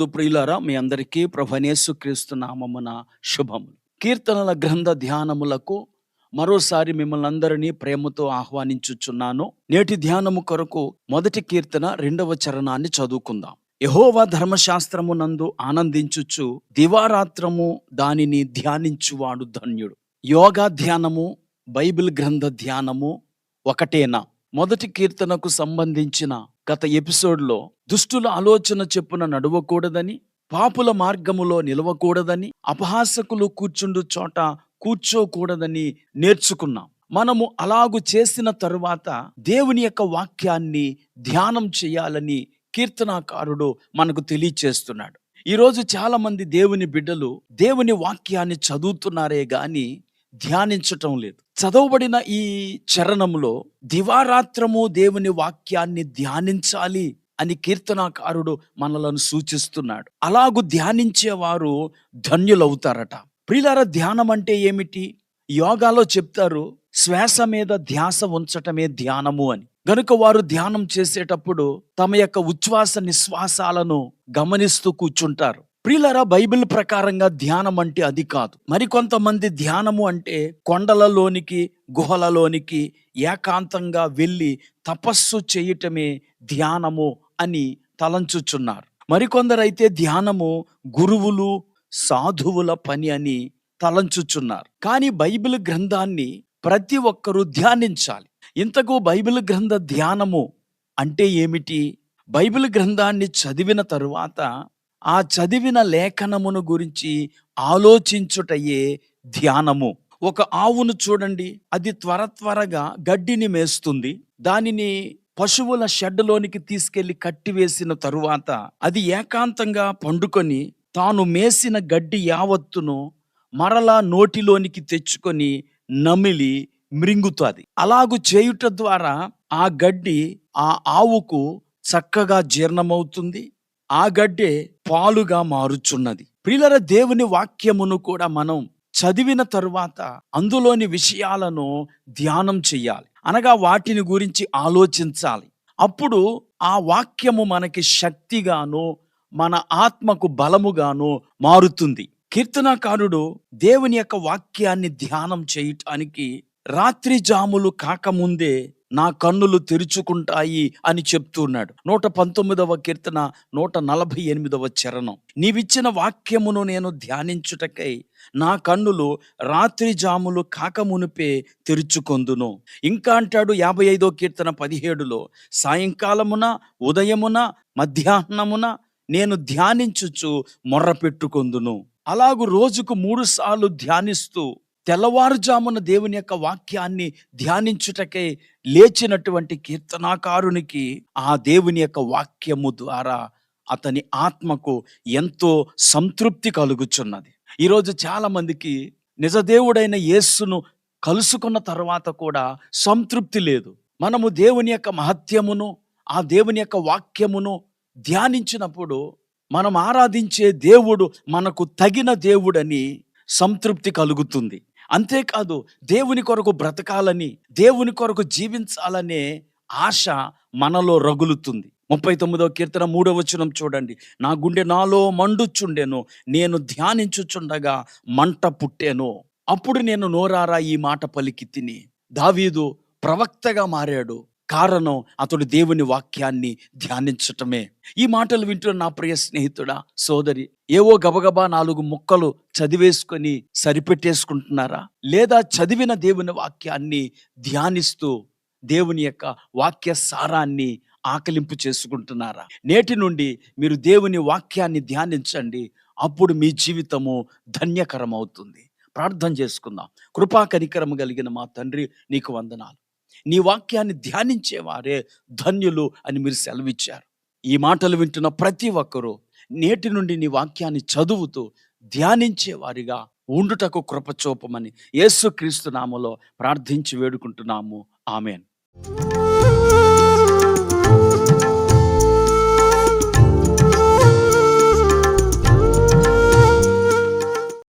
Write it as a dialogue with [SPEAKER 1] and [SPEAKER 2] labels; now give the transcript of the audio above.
[SPEAKER 1] ప్రియులారా మీ అందరికీ ప్రభనేసు నామమున శుభములు. కీర్తనల గ్రంథ ధ్యానములకు మరోసారి మిమ్మల్ని అందరినీ ప్రేమతో ఆహ్వానించుచున్నాను. నేటి ధ్యానము కొరకు మొదటి కీర్తన రెండవ చరణాన్ని చదువుకుందాం. యహోవా ధర్మశాస్త్రమునందు ఆనందించుచు దివారాత్రము దానిని ధ్యానించువాడు ధన్యుడు. యోగా ధ్యానము బైబిల్ గ్రంథ ధ్యానము ఒకటేనా? మొదటి కీర్తనకు సంబంధించిన గత ఎపిసోడ్లో దుష్టుల ఆలోచన చెప్పున నడవకూడదని పాపుల మార్గములో నిలవకూడదని అపహాసకులు కూర్చుండు చోట కూర్చోకూడదని నేర్చుకున్నాం. మనము అలాగు చేసిన తరువాత దేవుని యొక్క వాక్యాన్ని ధ్యానం చేయాలని కీర్తనాకారుడు మనకు తెలియచేస్తున్నాడు. ఈరోజు చాలా మంది దేవుని బిడ్డలు దేవుని వాక్యాన్ని చదువుతున్నారే గాని ధ్యానించటం లేదు. చదవబడిన ఈ చరణంలో దివారాత్రము దేవుని వాక్యాన్ని ధ్యానించాలి అని కీర్తనాకారుడు మనలను సూచిస్తున్నాడు. అలాగు ధ్యానించేవారు ధన్యులవుతారట. ప్రియులార ధ్యానం అంటే ఏమిటి? యోగాలో చెప్తారు శ్వాస మీద ధ్యాస ఉంచటమే ధ్యానము అని. గనుక వారు ధ్యానం చేసేటప్పుడు తమ యొక్క ఉచ్ఛ్వాస నిశ్వాసాలను గమనిస్తూ కూర్చుంటారు. ప్రిలరా బైబిల్ ప్రకారంగా ధ్యానం అంటే అది కాదు. మరికొంతమంది ధ్యానము అంటే కొండలలోనికి గుహలలోనికి ఏకాంతంగా వెళ్ళి తపస్సు చేయటమే ధ్యానము అని తలంచుచున్నారు. మరికొందరైతే ధ్యానము గురువులు సాధువుల పని అని తలంచుచున్నారు. కానీ బైబిల్ గ్రంథాన్ని ప్రతి ఒక్కరూ ధ్యానించాలి. ఇంతకు బైబిల్ గ్రంథ ధ్యానము అంటే ఏమిటి? బైబిల్ గ్రంథాన్ని చదివిన తరువాత ఆ చదివిన లేఖనమును గురించి ఆలోచించుటయే ధ్యానము. ఒక ఆవును చూడండి. అది త్వర త్వరగా గడ్డిని మేస్తుంది. దానిని పశువుల షెడ్లోనికి తీసుకెళ్ళి కట్టివేసిన తరువాత అది ఏకాంతంగా పండుకొని తాను మేసిన గడ్డి యావత్తును మరలా నోటిలోనికి తెచ్చుకొని నమిలి మృంగుతుంది. అలాగు చేయుట ద్వారా ఆ గడ్డి ఆ ఆవుకు చక్కగా జీర్ణమవుతుంది. ఆ గడ్డే పాలుగా మారుచున్నది. ప్రిలర దేవుని వాక్యమును కూడా మనం చదివిన తరువాత అందులోని విషయాలను ధ్యానం చెయ్యాలి. అనగా వాటిని గురించి ఆలోచించాలి. అప్పుడు ఆ వాక్యము మనకి శక్తిగాను మన ఆత్మకు బలముగాను మారుతుంది. కీర్తనకారుడు దేవుని యొక్క వాక్యాన్ని ధ్యానం చేయటానికి రాత్రి జాములు కాకముందే నా కన్నులు తెరుచుకుంటాయి అని చెప్తున్నాడు నూట పంతొమ్మిదవ కీర్తన నూట నలభై ఎనిమిదవ చరణం. నీవిచ్చిన వాక్యమును నేను ధ్యానించుటకై నా కన్నులు రాత్రి జాములు కాకమునిపే తెరుచుకొందును. ఇంకా అంటాడు యాభై ఐదో కీర్తన పదిహేడులో సాయంకాలమున ఉదయమున మధ్యాహ్నమున నేను ధ్యానించుచు మొర్ర పెట్టుకొందును అలాగు రోజుకు మూడు సార్లు ధ్యానిస్తూ తెల్లవారుజామున దేవుని యొక్క వాక్యాన్ని ధ్యానించుటకై లేచినటువంటి కీర్తనాకారునికి ఆ దేవుని యొక్క వాక్యము ద్వారా అతని ఆత్మకు ఎంతో సంతృప్తి కలుగుచున్నది. ఈరోజు చాలా మందికి నిజదేవుడైన యేస్సును కలుసుకున్న తర్వాత కూడా సంతృప్తి లేదు. మనము దేవుని యొక్క మహత్యమును ఆ దేవుని యొక్క వాక్యమును ధ్యానించినప్పుడు మనం ఆరాధించే దేవుడు మనకు తగిన దేవుడని సంతృప్తి కలుగుతుంది. అంతేకాదు దేవుని కొరకు బ్రతకాలని దేవుని కొరకు జీవించాలనే ఆశ మనలో రగులుతుంది. ముప్పై తొమ్మిదవ కీర్తన మూడవ వచనం చూడండి. నా గుండె నాలో మండుచుండెను నేను ధ్యానించుచుండగా మంట పుట్టెను. అప్పుడు నేను నోరారా ఈ మాట పలికి తిని దావీదు ప్రవక్తగా మారాడు కారణం అతడు దేవుని వాక్యాన్ని ధ్యానించటమే. ఈ మాటలు వింటున్న నా ప్రియ స్నేహితుడా సోదరి ఏవో గబగబా నాలుగు ముక్కలు చదివేసుకొని సరిపెట్టేసుకుంటున్నారా? లేదా చదివిన దేవుని వాక్యాన్ని ధ్యానిస్తూ దేవుని యొక్క వాక్య సారాన్ని ఆకలింపు చేసుకుంటున్నారా? నేటి నుండి మీరు దేవుని వాక్యాన్ని ధ్యానించండి అప్పుడు మీ జీవితము ధన్యకరం అవుతుంది ప్రార్థన చేసుకుందాం. కృపా కనికరము కలిగిన మా తండ్రి నీకు వందనాలు. నీ వాక్యాన్ని ధ్యానించేవారే ధన్యులు అని మీరు సెలవిచ్చారు. ఈ మాటలు వింటున్న ప్రతి ఒక్కరూ నేటి నుండి నీ వాక్యాన్ని చదువుతూ ధ్యానించే వారిగా ఉండుటకు కృపచోపమని యేసు క్రీస్తు నామలో ప్రార్థించి వేడుకుంటున్నాము. ఆమెన్.